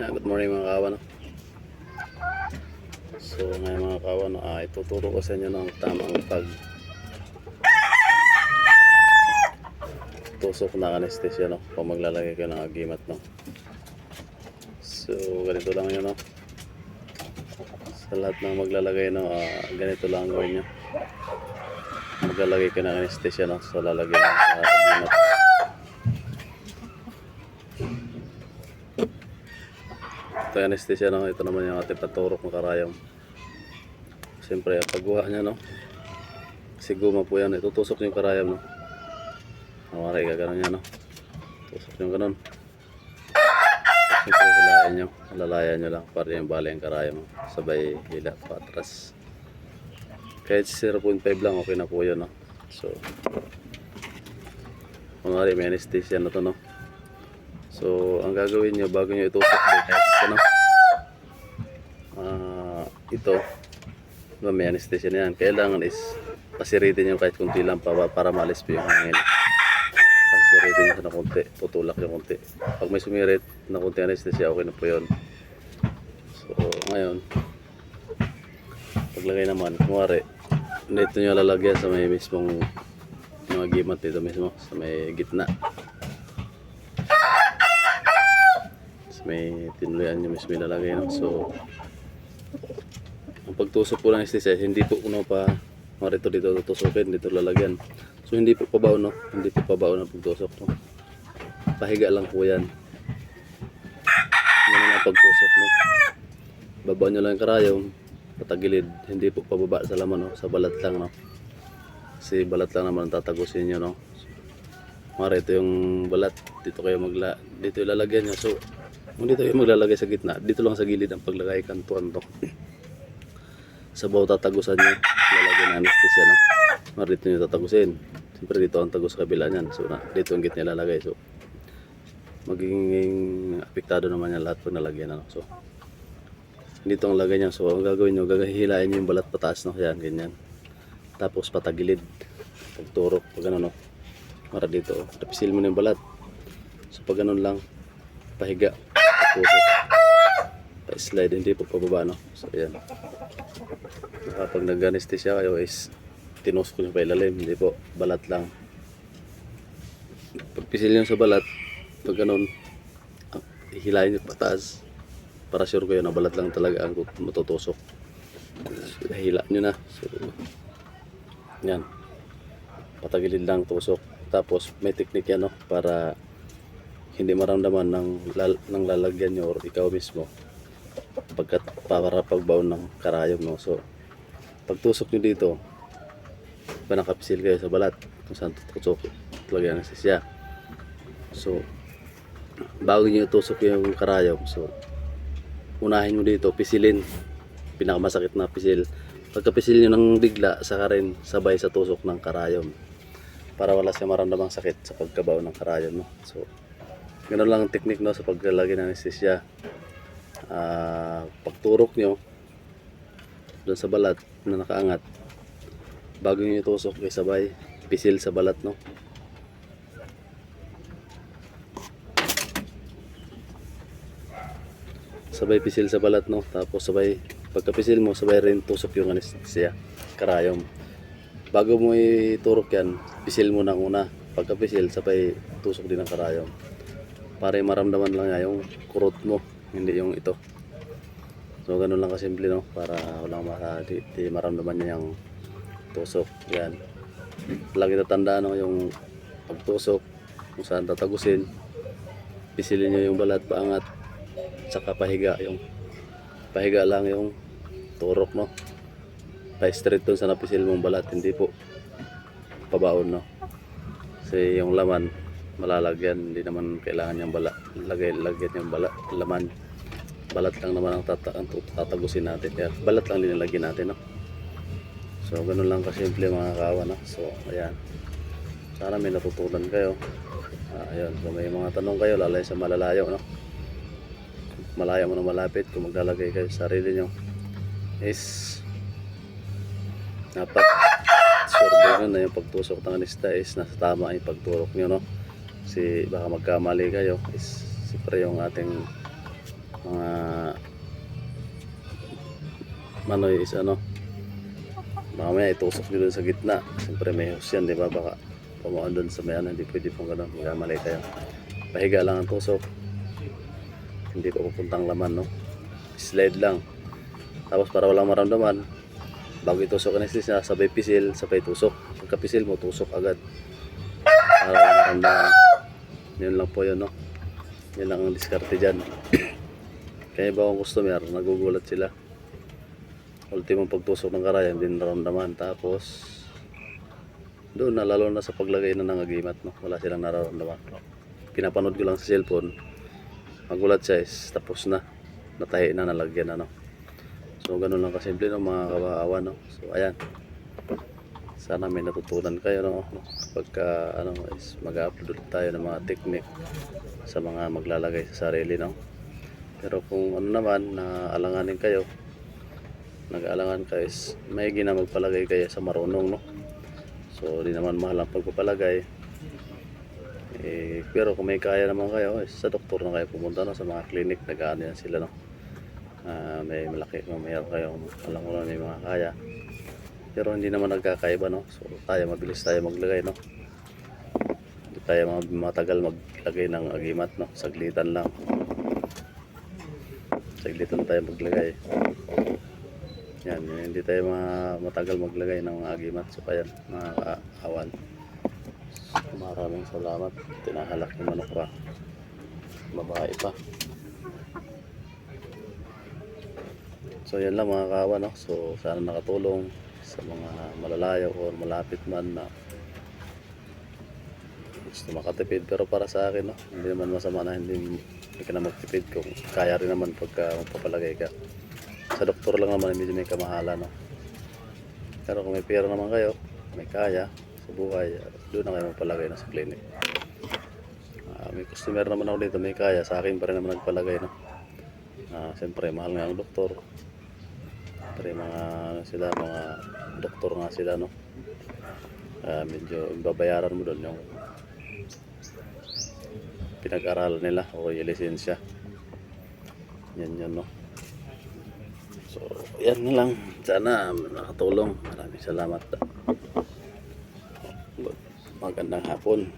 Yeah, good morning mga kawan. So ngayon mga kawan, ah, ituturo ko sa inyo ng tamang pag tusok ng anesthesia no? Kung maglalagay kayo ng agimat no? So ganito lang yun no? Sa lahat ng maglalagay no ah, ganito lang ang gawin nyo maglalagay kayo ng anesthesia no? So lalagay ng agimat ito yung anesthesia no ito naman yung ating paturok ng karayom siyempre pagguha niya no kasi guma po yan itutusok yung karayom no Nawari ka ganun yan, no? Tusok yung ganun. Siyempre hilain nyo. Lalayan nyo lang para yung bala yung karaya mo. Sabay hila pa atras. Kahit 0.5 lang, okay na po yun, no? So, kunwari may anesthesia na to, no? So, ang gagawin nyo bago nyo itusok guys, ano? Ah, ito, diba, may anesthesia na yan. Kailangan is pasiritin nyo kahit kunti lang para, para malis po yung hangin pasiritin nyo na konti, tutulak yung konti. Pag may sumirit na konti anesthesia, okay na po yun. So, ngayon, paglagay naman, kumari, dito nyo lalagyan sa may mismong mga gimat dito mismo, sa may gitna. May tinuluyan nyo mismo ilalagay. No? So, ang pagtusok po ng anesthesia, hindi po kuno pa marito dito tutusukin, dito lalagyan. So hindi po pabaw no, hindi po pabaw na pagtusok no. Pahiga lang po yan. Ganun ang pagtusok no. Baba nyo lang yung karayom, patagilid, hindi po pababa sa laman no, sa balat lang no. Kasi balat lang naman tatagusin nyo no. Mara ito yung balat, dito kayo magla, dito ilalagyan nyo. So, kung dito kayo maglalagay sa gitna, dito lang sa gilid ang paglagay kanto-kanto. sa bawat tatagusan nyo, lalagyan ng anesthesia no. Mara dito nyo tatagusin. Siyempre dito ang tagos sa kabila niyan. So, na, dito ang gitna ilalagay. So, magiging apektado naman yan lahat pag nalagyan. Ano? So, dito ang lagay niya. So, ang gagawin nyo, gagahilain nyo yung balat pataas. No? Yan, ganyan. Tapos patagilid. Pagturok, pag ano, no? Mara dito. Tapisil mo na yung balat. So, pag ganun lang, pahiga. Pagtusok. Pa-slide, hindi po pababa, no? So, yan. Kapag nag-anesthesia kayo is tinus ko yung pailalim, hindi po, balat lang. Pagpisil nyo sa balat, pag ganun, ah, hihilahin nyo pataas para sure kayo na balat lang talaga ang matutusok. So, hila nyo na. So, yan. Patagilid lang tusok. Tapos may technique yan no, para hindi maramdaman ng, lal, ng lalagyan nyo or ikaw mismo. Pagkat para pagbaon ng karayom no. So, pagtusok nyo dito, pa nakapisil kayo sa balat kung saan tutusok lagyan ng sisya so bago nyo itusok yung karayom so unahin nyo dito pisilin. Pinakamasakit na pisil. Pagkapisil nyo ng bigla saka rin sabay sa tusok ng karayom. Para wala siya maramdamang sakit sa pagkabaw ng karayom no? so ganoon lang ang technique no, sa paglalagay ng anesthesia. Ah, pagturok nyo doon sa balat na nakaangat bago nyo itusok kay sabay pisil sa balat no. Sabay pisil sa balat no tapos sabay pagkapisil mo sabay rin tusok yung anesthesia karayom. Bago mo iturok yan pisil mo ng una. Pagkapisil sabay tusok din ang karayom para maramdaman lang niya yung kurot mo hindi yung ito. So ganun lang kasimple no? Para walang maka, di, di maramdaman niya yung tusok. Yan. Lagi tatandaan no yung pagtusok kung saan tatagusin. Pisilin nyo yung balat paangat saka pahiga yung pahiga lang yung turok no? Pa straight dun sa napisil mong balat hindi po pabaon no? Kasi yung laman malalagyan hindi naman kailangan yung balat lagay lagyan yung balat laman balat lang naman ang, tata, ang tatagusin natin kaya balat lang linalagyan natin no So, ganun lang kasimple mga kawan. No? So, ayan. Sana may natutunan kayo. Ah, ayun. So, may mga tanong kayo, lalay sa malalayo. No? Malayo mo na malapit, kung maglalagay kayo sa sarili nyo, is dapat sure na yung pagtusok ng anista is nasa tama yung pagturok nyo. No? Kasi baka magkamali kayo is siyempre yung ating mga manoy is ano may itusok nyo dun sa gitna. Siyempre may hose yan di ba? Baka pamuan dun sa may ano hindi pwede pong ganun magkamali tayo pahiga lang ang tusok hindi pa pupuntang laman no? Slide lang. Tapos para walang maramdaman bago itusok anesthesia sabay pisil sabay tusok. Pagka pisil mo tusok agad. Para maramdaman yun lang po yun no? Yun lang ang diskarte dyan. Kaya ba akong customer nagugulat sila. Ultimong pagtusok ng karaya hindi nararamdaman tapos doon na lalo na sa paglagay na ng agimat no? Wala silang nararamdaman. Pinapanood ko lang sa cellphone. Magulat siya is tapos na. Natahi na nalagyan na no? So ganun lang kasimple no? Mga kabaawa no? So ayan sana may natutunan kayo no? Pagka ano is mag-upload tayo ng mga technique sa mga maglalagay sa sarili no? Pero kung ano naman na alanganin kayo nag-aalangan kayo is may gina magpalagay kayo sa marunong no? So di naman mahal ang pagpapalagay. Eh, pero kung may kaya naman kayo is sa doktor na kayo pumunta no? Sa mga clinic nag-ano yan sila no? Ah, may malaki kung mayroon kayong alam ko na may mga kaya pero hindi naman nagkakaiba no? So tayo mabilis tayo maglagay no? Hindi tayo matagal maglagay ng agimat no? Saglitan lang. Saglitan tayo maglagay. Yan, hindi tayo ma- matagal maglagay ng agimat. So kaya mga kaawan so, maraming salamat. Tinahalak yung manok pa babae pa. So yan lang mga kawa no. So sana nakatulong sa mga malalayo o malapit man na gusto makatipid pero para sa akin no, hindi naman masama na hindi, hindi ka na magtipid kung kaya rin naman pagka magpapalagay ka. Sa doktor lang naman medyo may kamahala no. Pero kung may pera naman kayo, may kaya sa buhay, doon na kayo magpalagay na sa clinic. Ah, may customer naman ako dito, may kaya, sa akin pa rin naman nagpalagay no. Ah, siyempre mahal nga ang doktor. Pero mga ano sila, mga doktor nga sila no. Ah, medyo babayaran mo doon yung pinag-aralan nila o yung lisensya. Yan yun no. So, yan na lang. Sana nakatulong. Maraming salamat. Magandang hapon.